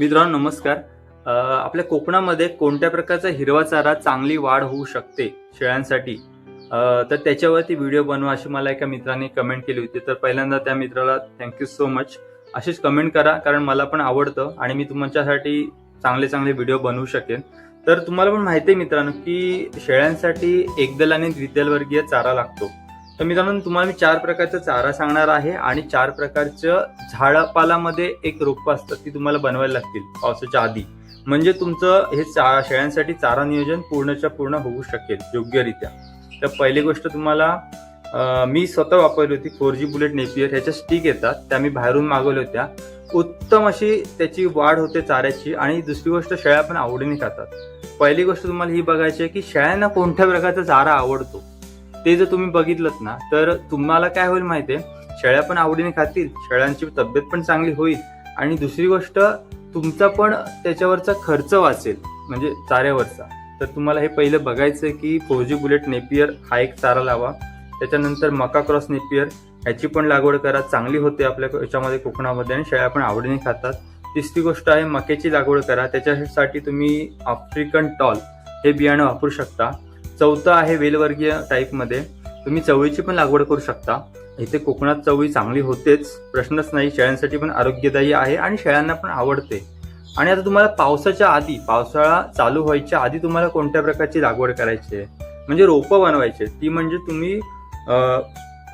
मित्रांनो नमस्कार. आपल्या कोकणामध्ये कोणत्या प्रकारचा हिरवा चारा चांगली वाढ होऊ शकते शेळ्यांसाठी? तर त्याच्यावरती व्हिडिओ बनवा अशी मला एका मित्राने कमेंट केली होती. तर पहिल्यांदा त्या मित्राला थँक्यू सो मच अशीच कमेंट करा कारण मला पण आवडतं आणि मी तुमच्यासाठी चांगले चांगले व्हिडिओ बनवू शकेन. तर तुम्हाला पण माहिती आहे मित्रांनो की शेळ्यांसाठी एकदल आणि द्विदल वर्गीय चारा लागतो. तर मित्रांनो तुम्हाला मी चार प्रकारचा चारा सांगणार आहे आणि चार प्रकारचं झाडपालामध्ये एक रोपं असतात ती तुम्हाला बनवायला लागतील पावसाच्या आधी. म्हणजे तुमचं हे चा शेळ्यांसाठी चारा नियोजन पूर्णच्या पूर्ण होऊ शकेल योग्यरित्या. तर पहिली गोष्ट तुम्हाला मी स्वतः वापरली होती फोर जी बुलेट नेपियर ह्याच्या स्टिक येतात त्या मी बाहेरून मागवल्या होत्या. उत्तम अशी त्याची वाढ होते चाऱ्याची आणि दुसरी गोष्ट शेळ्या पण आवडीने खातात. पहिली गोष्ट तुम्हाला ही बघायची आहे की शेळ्यांना कोणत्या प्रकारचा चारा आवडतो? ते जर तुम्ही बघितलं ना तर तुम्हाला काय होईल माहितीये? शेळ्या पण आवडीने खातील शेळ्यांची तब्येत पण चांगली होईल. आणि दुसरी गोष्ट तुमचा पण त्याच्यावरचा खर्च वाचेल म्हणजे चाऱ्यावरचा. तर तुम्हाला हे पहिलं बघायचं आहे की फौजी बुलेट नेपियर हा एक चारा लावा. त्याच्यानंतर मका क्रॉस नेपियर ह्याची पण लागवड करा. चांगली होते आपल्या याच्यामध्ये कोकणामध्ये आणि शेळ्या पण आवडीने खातात. तिसरी गोष्ट आहे मक्याची लागवड करा. त्याच्यासाठी तुम्ही आफ्रिकन टॉल हे बियाणं वापरू शकता. चौथं आहे वेलवर्गीय टाईपमध्ये तुम्ही चवळीची पण लागवड करू शकता. इथे कोकणात चवळी चांगली होतेच. प्रश्नच नाही शेळ्यांसाठी पण आरोग्यदायी आहे आणि शेळ्यांना पण आवडते. आणि आता तुम्हाला पावसाच्या आधी पावसाळा चालू व्हायच्या आधी तुम्हाला कोणत्या प्रकारची लागवड करायची आहे? म्हणजे रोपं बनवायचे ती म्हणजे तुम्ही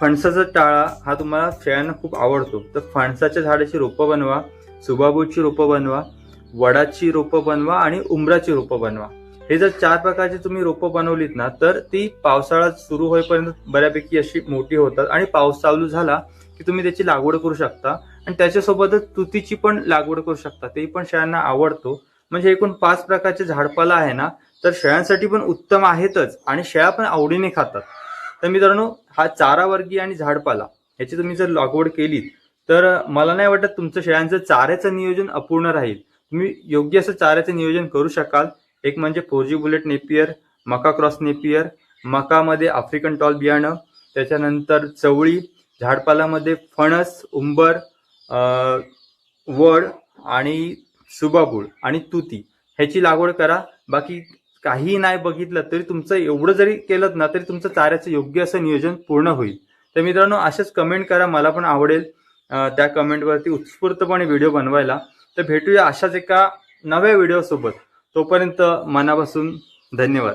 फणसाचा टाळा हा तुम्हाला शेळ्यांना खूप आवडतो. तर फणसाच्या झाडाची रोपं बनवा सुबाबूची रोपं बनवा वडाची रोपं बनवा आणि उंबराची रोपं बनवा. हे जर चार प्रकारची तुम्ही रोपं बनवलीत ना तर ती पावसाळा सुरू होईपर्यंत बऱ्यापैकी अशी मोठी होतात आणि पाऊस चालू झाला की तुम्ही त्याची लागवड करू शकता. आणि त्याच्यासोबतच तुतीची पण लागवड करू शकता. ते पण शेळ्यांना आवडतो. म्हणजे एकूण पाच प्रकारचे झाडपाला आहे ना तर शेळ्यांसाठी पण उत्तम आहेतच आणि शेळ्या पण आवडीने खातात. तर मित्रांनो हा चारा वर्गीय आणि झाडपाला ह्याची तुम्ही जर लागवड केली तर मला नाही वाटत तुमचं शेळ्यांचं चाऱ्याचं नियोजन अपूर्ण राहील. तुम्ही योग्य असं चाऱ्याचं नियोजन करू शकाल. एक म्हणजे फोर जी बुलेट नेपियर मका क्रॉस नेपियर मकामध्ये आफ्रिकन टॉल बियाणं त्याच्यानंतर चवळी झाडपालामध्ये फणस उंबर वड आणि सुबाबूळ आणि तुती. ह्याची लागवड करा. बाकी काहीही नाही बघितलं तरी तुमचं एवढं जरी केलं ना तरी तुमचं चाऱ्याचं योग्य असं नियोजन पूर्ण होईल. तर मित्रांनो असेच कमेंट करा. मला पण आवडेल त्या कमेंटवरती उत्स्फूर्तपणे व्हिडिओ बनवायला. तर भेटूया अशाच एका नव्या व्हिडिओसोबत तोपर्यंत मनापासून धन्यवाद.